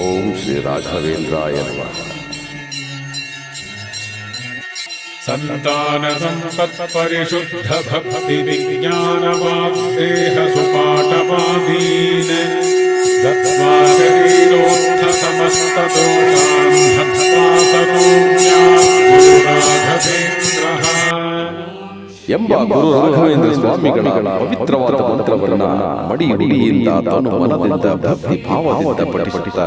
ಓಂ ಶ್ರೀ ರಾಘವೇಂದ್ರಾಯ ನಮಃ सन्तानसम्पत्परिशुद्धभक्तिविज्ञानवान् देहसुपाटपादी ಎಂಬ ಗುರು ರಾಘವೇಂದ್ರ ಸ್ವಾಮಿಗಳ ಪವಿತ್ರವಾದ ಮಂತ್ರವನ್ನ ಮಡಿಯುಡಿಯಿಂದ ತಾನು ಮನದಿಂದ ಭಕ್ತಿ ಭಾವದಿಂದ ಪಠಿಸುತ್ತ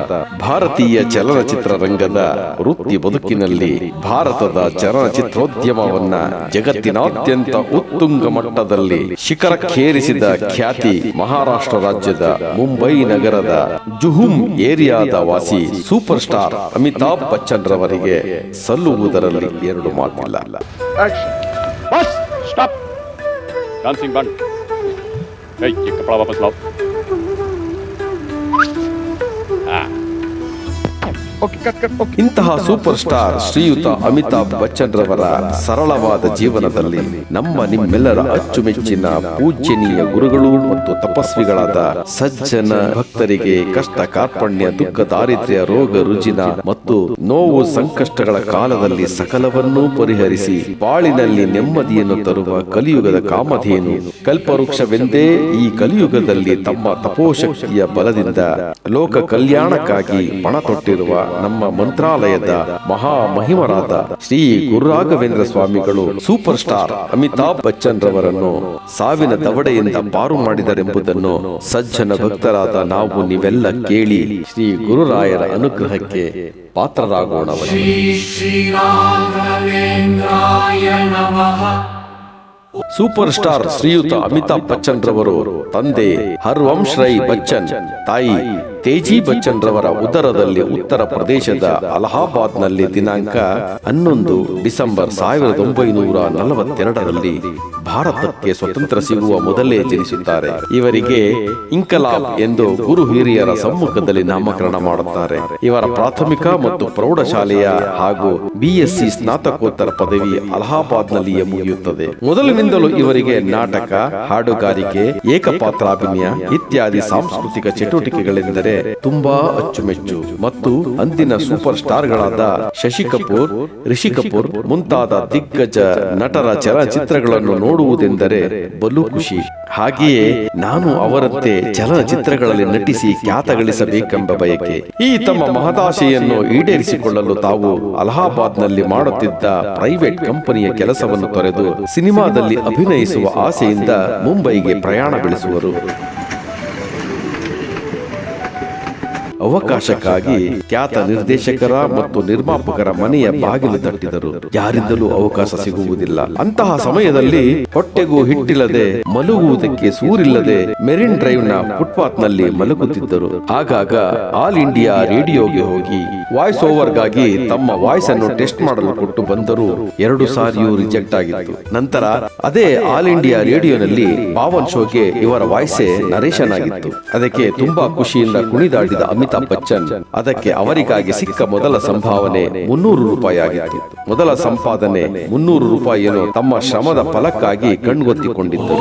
ಭಾರತೀಯ ಚಲನಚಿತ್ರ ರಂಗದ ವೃತ್ತಿ ಬದುಕಿನಲ್ಲಿ ಭಾರತದ ಚಲನಚಿತ್ರೋದ್ಯಮವನ್ನ ಜಗತ್ತಿನಾದ್ಯಂತ ಉತ್ತುಂಗ ಮಟ್ಟದಲ್ಲಿ ಶಿಖರಕ್ಕೇರಿಸಿದ ಖ್ಯಾತಿ ಮಹಾರಾಷ್ಟ್ರ ರಾಜ್ಯದ ಮುಂಬೈ ನಗರದ ಜುಹುಂ ಏರಿಯಾದ ವಾಸಿ ಸೂಪರ್ ಸ್ಟಾರ್ ಅಮಿತಾಬ್ ಬಚ್ಚನ್ ರವರಿಗೆ ಸಲ್ಲುವುದರಲ್ಲಿ ಎರಡು ಮಾತಿಲ್ಲ. Action. बस स्टॉप डांसिंग बंद ए, ये कपड़ा वापस लाओ ಇಂತಹ ಸೂಪರ್ ಸ್ಟಾರ್ ಶ್ರೀಯುತ ಅಮಿತಾಬ್ ಬಚ್ಚನ್ ರವರ ಸರಳವಾದ ಜೀವನದಲ್ಲಿ ನಮ್ಮ ನಿಮ್ಮೆಲ್ಲರ ಅಚ್ಚುಮೆಚ್ಚಿನ ಪೂಜ್ಯನೀಯ ಗುರುಗಳು ಮತ್ತು ತಪಸ್ವಿಗಳಾದ ಸಜ್ಜನ ಭಕ್ತರಿಗೆ ಕಷ್ಟ ಕಾರ್ಪಣ್ಯ ದುಃಖ ದಾರಿದ್ರ್ಯ ರೋಗ ರುಜಿನ ಮತ್ತು ನೋವು ಸಂಕಷ್ಟಗಳ ಕಾಲದಲ್ಲಿ ಸಕಲವನ್ನೂ ಪರಿಹರಿಸಿ ಬಾಳಿನಲ್ಲಿ ನೆಮ್ಮದಿಯನ್ನು ತರುವ ಕಲಿಯುಗದ ಕಾಮಧೇನು ಕಲ್ಪವೃಕ್ಷವೆಂದೇ ಈ ಕಲಿಯುಗದಲ್ಲಿ ತಮ್ಮ ತಪೋಶಕ್ತಿಯ ಬಲದಿಂದ ಲೋಕ ಕಲ್ಯಾಣಕ್ಕಾಗಿ ಪಣ ತೊಟ್ಟಿರುವ ನಮ್ಮ ಮಂತ್ರಾಲಯದ ಮಹಾ ಮಹಿಮರಾದ ಶ್ರೀ ಗುರುರಾಘವೇಂದ್ರ ಸ್ವಾಮಿಗಳು ಸೂಪರ್ ಸ್ಟಾರ್ ಅಮಿತಾಬ್ ಬಚ್ಚನ್ ರವರನ್ನು ಸಾವಿನ ದವಡೆಯಿಂದ ಪಾರು ಮಾಡಿದರೆಂಬುದನ್ನು ಸಜ್ಜನ ಭಕ್ತರಾದ ನಾವು ನೀವೆಲ್ಲ ಕೇಳಿ ಶ್ರೀ ಗುರುರಾಯರ ಅನುಗ್ರಹಕ್ಕೆ ಪಾತ್ರರಾಗೋಣ ಸೂಪರ್ ಸ್ಟಾರ್ ಶ್ರೀಯುತ ಅಮಿತಾಬ್ ಬಚ್ಚನ್ ರವರು ತಂದೆ ಹರ್ವಂಶ್ ರೈ ಬಚ್ಚನ್ ತಾಯಿ ತೇಜಿ ಬಚ್ಚನ್ ರವರ ಉದರದಲ್ಲಿ ಉತ್ತರ ಪ್ರದೇಶದ ಅಲಹಾಬಾದ್ನಲ್ಲಿ ದಿನಾಂಕ ಹನ್ನೊಂದು ಡಿಸೆಂಬರ್ ಸಾವಿರದ ಒಂಬೈನೂರ ನಲವತ್ತೆರಡರಲ್ಲಿ ಭಾರತಕ್ಕೆ ಸ್ವತಂತ್ರ ಸಿಗುವ ಮೊದಲೇ ಜನಿಸುತ್ತಾರೆ. ಇವರಿಗೆ ಇಂಕಲಾಬ್ ಎಂದು ಗುರು ಹಿರಿಯರ ಸಮ್ಮುಖದಲ್ಲಿ ನಾಮಕರಣ ಮಾಡುತ್ತಾರೆ. ಇವರ ಪ್ರಾಥಮಿಕ ಮತ್ತು ಪ್ರೌಢಶಾಲೆಯ ಹಾಗೂ ಬಿಎಸ್ಸಿ ಸ್ನಾತಕೋತ್ತರ ಪದವಿ ಅಲಹಾಬಾದ್ ನಲ್ಲಿಯೇ ಮುಗಿಯುತ್ತದೆ. ಮೊದಲಿನಿಂದಲೂ ಇವರಿಗೆ ನಾಟಕ, ಹಾಡುಗಾರಿಕೆ, ಏಕಪಾತ್ರಾಭಿನಯ ಇತ್ಯಾದಿ ಸಾಂಸ್ಕೃತಿಕ ಚಟುವಟಿಕೆಗಳೆಂದರೆ ತುಂಬಾ ಅಚ್ಚುಮೆಚ್ಚು. ಮತ್ತು ಅಂದಿನ ಸೂಪರ್ ಸ್ಟಾರ್ ಗಳಾದ ಶಶಿ ಕಪೂರ್, ರಿಷಿ ಕಪೂರ್ ಮುಂತಾದ ದಿಗ್ಗಜ ನಟರ ಚಲನಚಿತ್ರಗಳನ್ನು ನೋಡುವುದೆಂದರೆ ಬಲು ಖುಷಿ. ಹಾಗೆಯೇ ನಾನು ಅವರಂತೆ ಚಲನಚಿತ್ರಗಳಲ್ಲಿ ನಟಿಸಿ ಖ್ಯಾತ ಗಳಿಸಬೇಕೆಂಬ ಬಯಕೆ. ಈ ತಮ್ಮ ಮಹದಾಶೆಯನ್ನು ಈಡೇರಿಸಿಕೊಳ್ಳಲು ತಾವು ಅಲಹಾಬಾದ್ನಲ್ಲಿ ಮಾಡುತ್ತಿದ್ದ ಪ್ರೈವೇಟ್ ಕಂಪನಿಯ ಕೆಲಸವನ್ನು ತೊರೆದು ಸಿನಿಮಾದಲ್ಲಿ ಅಭಿನಯಿಸುವ ಆಸೆಯಿಂದ ಮುಂಬೈಗೆ ಪ್ರಯಾಣ ಬೆಳೆಸುವರು. ಅವಕಾಶಕ್ಕಾಗಿ ಖ್ಯಾತ ನಿರ್ದೇಶಕರ ಮತ್ತು ನಿರ್ಮಾಪಕರ ಮನೆಯ ಬಾಗಿಲು ತಟ್ಟಿದರು. ಯಾರಿಂದಲೂ ಅವಕಾಶ ಸಿಗುವುದಿಲ್ಲ. ಅಂತಹ ಸಮಯದಲ್ಲಿ ಹೊಟ್ಟೆಗೂ ಹಿಟ್ಟಿಲ್ಲದೆ ಮಲಗುವುದಕ್ಕೆ ಸೂರಿಲ್ಲದೆ ಮೆರಿನ್ ಡ್ರೈವ್ನ ಫುಟ್ಪಾತ್ನಲ್ಲಿ ಮಲಗುತ್ತಿದ್ದರು. ಆಗಾಗ ಆಲ್ ಇಂಡಿಯಾ ರೇಡಿಯೋಗೆ ಹೋಗಿ ವಾಯ್ಸ್ ಓವರ್ಗಾಗಿ ತಮ್ಮ ವಾಯ್ಸ್ ಅನ್ನು ಟೆಸ್ಟ್ ಮಾಡಲು ಕೊಟ್ಟು ಬಂದರೂ ಎರಡು ಸಾರಿಯೂ ರಿಜೆಕ್ಟ್ ಆಗಿತ್ತು. ನಂತರ ಅದೇ ಆಲ್ ಇಂಡಿಯಾ ರೇಡಿಯೋನಲ್ಲಿ ಪಾವನ್ ಶೋಗೆ ಇವರ ವಾಯ್ಸೆ ನರೇಶನ್ ಆಗಿತ್ತು. ಅದಕ್ಕೆ ತುಂಬಾ ಖುಷಿಯಿಂದ ಕುಣಿದಾಡಿದ ಅಮಿತಾಬ್ ಬಚ್ಚನ್. ಅದಕ್ಕೆ ಅವರಿಗಾಗಿ ಸಿಕ್ಕ ಮೊದಲ ಸಂಭಾವನೆ ಮುನ್ನೂರು ರೂಪಾಯಿ ಆಗಿತ್ತು ಮೊದಲ ಸಂಪಾದನೆ ಮುನ್ನೂರು ರೂಪಾಯಿಯನ್ನು ತಮ್ಮ ಶ್ರಮದ ಫಲಕ್ಕಾಗಿ ಕಣ್ಗೊತ್ತಿಕೊಂಡಿದ್ದರು.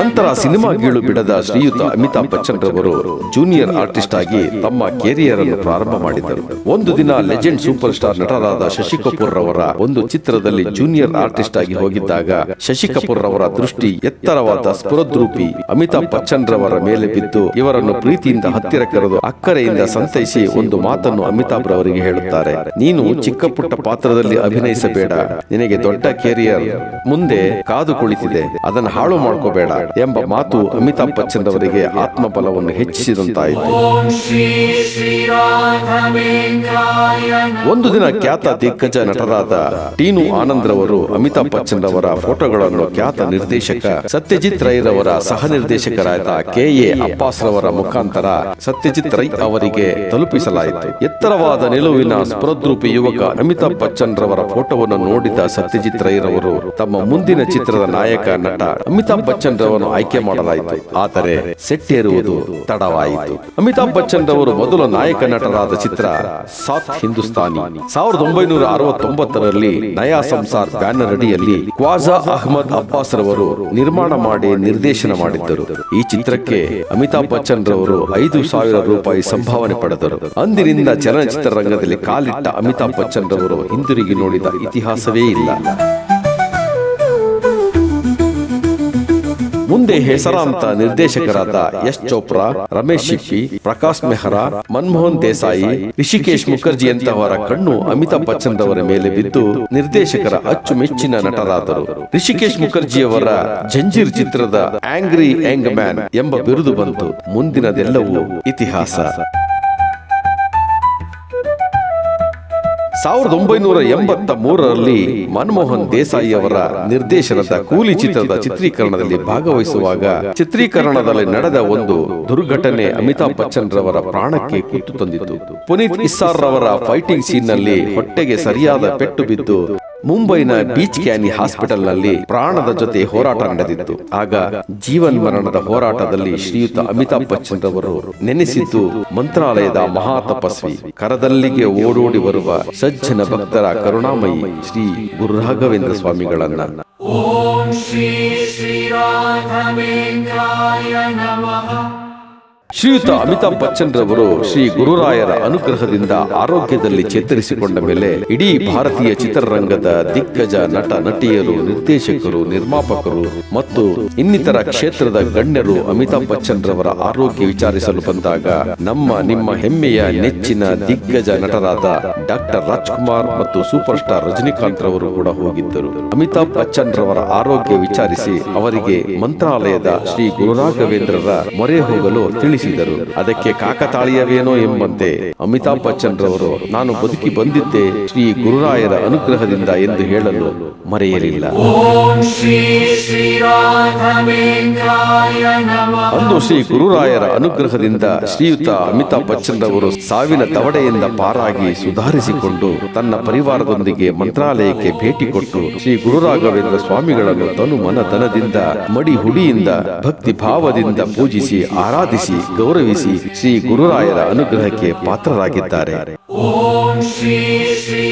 ನಂತರ ಸಿನಿಮಾ ಗೀಳು ಬಿಡದ ಶ್ರೀಯುತ ಅಮಿತಾಬ್ ಬಚ್ಚನ್ ರವರು ಜೂನಿಯರ್ ಆರ್ಟಿಸ್ಟ್ ಆಗಿ ತಮ್ಮ ಕೆರಿಯರ್ ಅನ್ನು ಪ್ರಾರಂಭ ಮಾಡಿದರು ಒಂದು ದಿನ ಲೆಜೆಂಡ್ ಸೂಪರ್ ಸ್ಟಾರ್ ನಟರಾದ ಶಶಿ ಕಪೂರ್ ರವರ ಒಂದು ಚಿತ್ರದಲ್ಲಿ ಜೂನಿಯರ್ ಆರ್ಟಿಸ್ಟ್ ಆಗಿ ಹೋಗಿದ್ದಾಗ ಶಶಿ ಕಪೂರ್ ರವರ ದೃಷ್ಟಿ ಎತ್ತರವಾದ ಸ್ಫುರದ್ರೂಪಿ ಅಮಿತಾಬ್ ಬಚ್ಚನ್ ರವರ ಮೇಲೆ ಬಿದ್ದು ಇವರನ್ನು ಪ್ರೀತಿಯಿಂದ ಹತ್ತಿರ ಕರೆದು ಅಕ್ಕರೆಯಿಂದ ಸಂತೈಸಿ ಒಂದು ಮಾತನ್ನು ಅಮಿತಾಬ್ ರವರಿಗೆ ಹೇಳುತ್ತಾರೆ. ನೀನು ಚಿಕ್ಕ ಪುಟ್ಟ ಪಾತ್ರದಲ್ಲಿ ಅಭಿನಯಿಸಬೇಡ. ನಿನಗೆ ದೊಡ್ಡ ಕೆರಿಯರ್ ಮುಂದೆ ಕಾದು ಕುಳಿತಿದೆ. ಅದನ್ನು ಹಾಳು ಮಾಡ್ಕೋಬೇಡ ಎಂಬ ಮಾತು ಅಮಿತಾಬ್ ಬಚ್ಚನ್ ಆತ್ಮ ಆತ್ಮಬಲವನ್ನು ಹೆಚ್ಚಿಸಿದಂತಾಯಿತು. ಒಂದು ದಿನ ಖ್ಯಾತ ದಿಗ್ಗಜ ನಟರಾದ ಟೀನು ಆನಂದ್ ರವರು ಅಮಿತಾಬ್ ಬಚ್ಚನ್ ಅವರ ಫೋಟೋಗಳನ್ನು ಖ್ಯಾತ ನಿರ್ದೇಶಕ ಸತ್ಯಜಿತ್ ರೈ ರವರ ಸಹ ನಿರ್ದೇಶಕರಾದ ಕೆ. ಎ ಎ ಅಪ್ಪಾಸ್ರವರ ಮುಖಾಂತರ ಸತ್ಯಜಿತ್ ರೈ ಅವರಿಗೆ ತಲುಪಿಸಲಾಯಿತು. ಎತ್ತರವಾದ ನಿಲುವಿನ ಸ್ಪೃದ್ರೂಪಿ ಯುವಕ ಅಮಿತಾಬ್ ಬಚ್ಚನ್ ರವರ ಫೋಟೋವನ್ನು ನೋಡಿದ ಸತ್ಯಜಿತ್ ರೈ ರವರು ತಮ್ಮ ಮುಂದಿನ ಚಿತ್ರದ ನಾಯಕ ನಟ ಅಮಿತಾಬ್ ಬಚ್ಚನ್ ರವರನ್ನು ಆಯ್ಕೆ ಮಾಡಲಾಯಿತು. ಆದರೆ ಸೆಟ್ಟೇರುವುದು ತಡವಾಯಿತು. ಅಮಿತಾಬ್ ಬಚ್ಚನ್ ರವರು ಮೊದಲ ನಾಯಕ ನಟರಾದ ಚಿತ್ರ ಸಾತ್ ಹಿಂದೂಸ್ತಾನಿ. ಸಾವಿರದ ಒಂಬೈನೂರ ಅರವತ್ತೊಂಬತ್ತರಲ್ಲಿ ನಯಾ ಸಂಸಾರ್ ಬ್ಯಾನರ್ ಅಡಿಯಲ್ಲಿ ಕ್ವಾಜಾ ಅಹ್ಮದ್ ಅಬ್ಬಾಸ್ ರವರು ನಿರ್ಮಾಣ ಮಾಡಿ ನಿರ್ದೇಶನ ಮಾಡಿದ್ದರು. ಈ ಚಿತ್ರಕ್ಕೆ ಅಮಿತಾಬ್ ಬಚ್ಚನ್ ರವರು ಐದು ಸಾವಿರ ರೂಪಾಯಿ ಸಂಭಾವನೆ ಪಡೆದರು. ಅಂದಿನಿಂದ ಚಲನಚಿತ್ರ ರಂಗದಲ್ಲಿ ಕಾಲಿಟ್ಟ ಅಮಿತಾಬ್ ಬಚ್ಚನ್ ರವರು ಹಿಂದಿರುಗಿ ನೋಡಿದ ಇತಿಹಾಸವೇ ಇಲ್ಲ. ಮುಂದೆ ಹೆಸರಾಂತ ನಿರ್ದೇಶಕರಾದ ಯಶ್ ಚೋಪ್ರಾ, ರಮೇಶ್ ಶಿಪ್ಪಿ, ಪ್ರಕಾಶ್ ಮೆಹ್ರಾ, ಮನಮೋಹನ್ ದೇಸಾಯಿ, ರಿಷಿಕೇಶ್ ಮುಖರ್ಜಿಯಂತಹವರ ಕಣ್ಣು ಅಮಿತಾಬ್ ಬಚ್ಚನ್ ರವರ ಮೇಲೆ ಬಿದ್ದು ನಿರ್ದೇಶಕರ ಅಚ್ಚುಮೆಚ್ಚಿನ ನಟರಾದರು. ರಿಷಿಕೇಶ್ ಮುಖರ್ಜಿಯವರ ಜಂಜೀರ್ ಚಿತ್ರದ ಆಂಗ್ರಿ ಯಂಗ್ ಮ್ಯಾನ್ ಎಂಬ ಬಿರುದು ಬಂತು. ಮುಂದಿನದೆಲ್ಲವೂ ಇತಿಹಾಸ. ಸಾವಿರದ ಒಂಬೈನೂರ ಎಂಬತ್ತ ಮೂರರಲ್ಲಿ ಮನಮೋಹನ್ ದೇಸಾಯಿ ಅವರ ನಿರ್ದೇಶನದ ಕೂಲಿ ಚಿತ್ರದ ಚಿತ್ರೀಕರಣದಲ್ಲಿ ಭಾಗವಹಿಸುವಾಗ ಚಿತ್ರೀಕರಣದಲ್ಲಿ ನಡೆದ ಒಂದು ದುರ್ಘಟನೆ ಅಮಿತಾಬ್ ಬಚ್ಚನ್ ರವರ ಪ್ರಾಣಕ್ಕೆ ಕುತ್ತು ತಂದಿತು ಪುನೀತ್ ಇಸ್ಸಾರ್ ರವರ ಫೈಟಿಂಗ್ ಸೀನ್ನಲ್ಲಿ ಹೊಟ್ಟೆಗೆ ಸರಿಯಾದ ಪೆಟ್ಟು ಬಿದ್ದು ಮುಂಬೈನ ಬೀಚ್ ಕ್ಯಾನಿ ಹಾಸ್ಪಿಟಲ್ನಲ್ಲಿ ಪ್ರಾಣದ ಜೊತೆ ಹೋರಾಟ ನಡೆದಿತ್ತು. ಆಗ ಜೀವನ್ ಮರಣದ ಹೋರಾಟದಲ್ಲಿ ಶ್ರೀಯುತ ಅಮಿತಾಬ್ ಬಚ್ಚನ್ ರವರು ನೆನೆಸಿದ್ದು ಮಂತ್ರಾಲಯದ ಮಹಾ ತಪಸ್ವಿ ಕರದಲ್ಲಿಗೆ ಓಡೋಡಿ ಬರುವ ಸಜ್ಜನ ಭಕ್ತರ ಕರುಣಾಮಯಿ ಶ್ರೀ ಗುರುರಾಘವೇಂದ್ರ ಸ್ವಾಮಿಗಳನ್ನ. ಓಂ ಶ್ರೀ ಶ್ರೀ ನಮಃ. ಶ್ರೀಯುತ ಅಮಿತಾಬ್ ಬಚ್ಚನ್ ರವರು ಶ್ರೀ ಗುರುರಾಯರ ಅನುಗ್ರಹದಿಂದ ಆರೋಗ್ಯದಲ್ಲಿ ಚೇತರಿಸಿಕೊಂಡ ಮೇಲೆ ಇಡೀ ಭಾರತೀಯ ಚಿತ್ರರಂಗದ ದಿಗ್ಗಜ ನಟ ನಟಿಯರು, ನಿರ್ದೇಶಕರು, ನಿರ್ಮಾಪಕರು ಮತ್ತು ಇನ್ನಿತರ ಕ್ಷೇತ್ರದ ಗಣ್ಯರು ಅಮಿತಾಬ್ ಬಚ್ಚನ್ ರವರ ಆರೋಗ್ಯ ವಿಚಾರಿಸಲು ಬಂದಾಗ ನಮ್ಮ ನಿಮ್ಮ ಹೆಮ್ಮೆಯ ನೆಚ್ಚಿನ ದಿಗ್ಗಜ ನಟರಾದ ಡಾಕ್ಟರ್ ರಾಜ್ಕುಮಾರ್ ಮತ್ತು ಸೂಪರ್ ಸ್ಟಾರ್ ರಜನಿಕಾಂತ್ ರವರು ಕೂಡ ಹೋಗಿದ್ದರು. ಅಮಿತಾಬ್ ಬಚ್ಚನ್ ರವರ ಆರೋಗ್ಯ ವಿಚಾರಿಸಿ ಅವರಿಗೆ ಮಂತ್ರಾಲಯದ ಶ್ರೀ ಗುರುರಾಘವೇಂದ್ರರ ಮೊರೆ ಹೋಗಲು ತಿಳಿಸಿದರು ಅದಕ್ಕೆ ಕಾಕತಾಳೀಯವೇನೋ ಎಂಬಂತೆ ಅಮಿತಾಬ್ ಬಚ್ಚನ್ ರವರು ನಾನು ಬದುಕಿ ಬಂದಿದ್ದೆ ಶ್ರೀ ಗುರುರಾಯರ ಅನುಗ್ರಹದಿಂದ ಎಂದು ಹೇಳಲು ಮರೆಯಲಿಲ್ಲ. ಅಂದು ಶ್ರೀ ಗುರುರಾಯರ ಅನುಗ್ರಹದಿಂದ ಶ್ರೀಯುತ ಅಮಿತಾಬ್ ಬಚ್ಚನ್ ರವರು ಸಾವಿನ ತವಡೆಯಿಂದ ಪಾರಾಗಿ ಸುಧಾರಿಸಿಕೊಂಡು ತನ್ನ ಪರಿವಾರದೊಂದಿಗೆ ಮಂತ್ರಾಲಯಕ್ಕೆ ಭೇಟಿ ಕೊಟ್ಟು ಶ್ರೀ ಗುರುರಾಘವೇಂದ್ರ ಸ್ವಾಮಿಗಳನ್ನು ತನು ಮನತನದಿಂದ ಮಡಿ ಹುಡಿಯಿಂದ ಭಕ್ತಿ ಭಾವದಿಂದ ಪೂಜಿಸಿ ಆರಾಧಿಸಿ ಗೌರವಿಸಿ ಶ್ರೀ ಗುರುರಾಯರ ಅನುಗ್ರಹಕ್ಕೆ ಪಾತ್ರರಾಗಿದ್ದಾರೆ. ಓಂ ಶ್ರೀ ಶ್ರೀ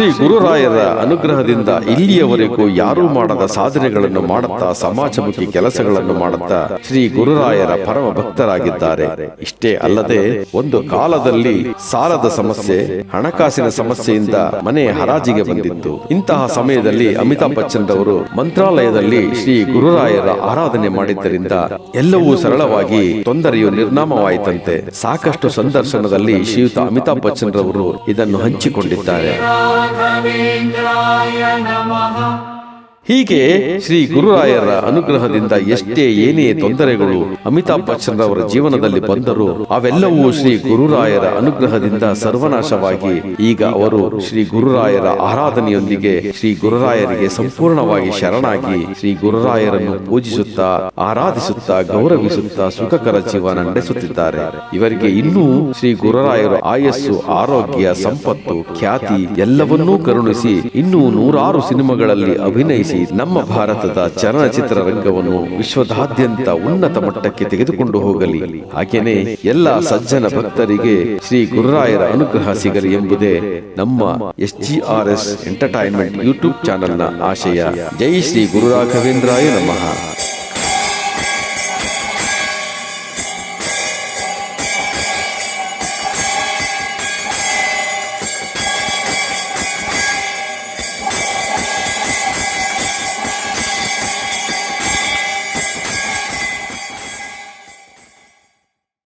ಶ್ರೀ ಗುರುರಾಯರ ಅನುಗ್ರಹದಿಂದ ಇಲ್ಲಿಯವರೆಗೂ ಯಾರೂ ಮಾಡದ ಸಾಧನೆಗಳನ್ನು ಮಾಡುತ್ತಾ ಸಮಾಜಮುಖಿ ಕೆಲಸಗಳನ್ನು ಮಾಡುತ್ತಾ ಶ್ರೀ ಗುರುರಾಯರ ಪರಮ ಭಕ್ತರಾಗಿದ್ದಾರೆ. ಇಷ್ಟೇ ಅಲ್ಲದೆ ಒಂದು ಕಾಲದಲ್ಲಿ ಸಾಲದ ಸಮಸ್ಯೆ ಹಣಕಾಸಿನ ಸಮಸ್ಯೆಯಿಂದ ಮನೆ ಹರಾಜಿಗೆ ಬಂದಿತ್ತು. ಇಂತಹ ಸಮಯದಲ್ಲಿ ಅಮಿತಾಬ್ ಬಚ್ಚನ್ ಅವರು ಮಂತ್ರಾಲಯದಲ್ಲಿ ಶ್ರೀ ಗುರುರಾಯರ ಆರಾಧನೆ ಮಾಡಿದ್ದರಿಂದ ಎಲ್ಲವೂ ಸರಳವಾಗಿ ತೊಂದರೆಯು ನಿರ್ನಾಮವಾಯಿತಂತೆ. ಸಾಕಷ್ಟು ಸಂದರ್ಶನದಲ್ಲಿ ಶ್ರೀಯುತ ಅಮಿತಾಬ್ ಬಚ್ಚನ್ ರವರು ಇದನ್ನು ಹಂಚಿಕೊಂಡಿದ್ದಾರೆ. राघवेन्द्राय नमः ಹೀಗೆ ಶ್ರೀ ಗುರುರಾಯರ ಅನುಗ್ರಹದಿಂದ ಎಷ್ಟೇ ಏನೇ ತೊಂದರೆಗಳು ಅಮಿತಾಬ್ ಬಚ್ಚನ್ ಅವರ ಜೀವನದಲ್ಲಿ ಬಂದರೂ ಅವೆಲ್ಲವೂ ಶ್ರೀ ಗುರುರಾಯರ ಅನುಗ್ರಹದಿಂದ ಸರ್ವನಾಶವಾಗಿ ಈಗ ಅವರು ಶ್ರೀ ಗುರುರಾಯರ ಆರಾಧನೆಯೊಂದಿಗೆ ಶ್ರೀ ಗುರುರಾಯರಿಗೆ ಸಂಪೂರ್ಣವಾಗಿ ಶರಣಾಗಿ ಶ್ರೀ ಗುರುರಾಯರನ್ನು ಪೂಜಿಸುತ್ತಾ ಆರಾಧಿಸುತ್ತಾ ಗೌರವಿಸುತ್ತಾ ಸುಖಕರ ಜೀವನ ನಡೆಸುತ್ತಿದ್ದಾರೆ. ಇವರಿಗೆ ಇನ್ನೂ ಶ್ರೀ ಗುರುರಾಯರ ಆಯಸ್ಸು ಆರೋಗ್ಯ ಸಂಪತ್ತು ಖ್ಯಾತಿ ಎಲ್ಲವನ್ನೂ ಕರುಣಿಸಿ ಇನ್ನೂ ನೂರಾರು ಸಿನಿಮಾಗಳಲ್ಲಿ ಅಭಿನಯಿಸಿ ನಮ್ಮ ಭಾರತದ ಚಲನಚಿತ್ರ ರಂಗವನ್ನು ವಿಶ್ವದಾದ್ಯಂತ ಉನ್ನತ ಮಟ್ಟಕ್ಕೆ ತೆಗೆದುಕೊಂಡು ಹೋಗಲಿ. ಹಾಗೇನೆ ಎಲ್ಲ ಸಜ್ಜನ ಭಕ್ತರಿಗೆ ಶ್ರೀ ಗುರುರಾಯರ ಅನುಗ್ರಹ ಸಿಗಲಿ ಎಂಬುದೇ ನಮ್ಮ S G R S entertainment YouTube ಚಾನೆಲ್ನ ಆಶಯ. ಜೈ ಶ್ರೀ ಗುರುರಾಘವೇಂದ್ರಾಯ ನಮಃ.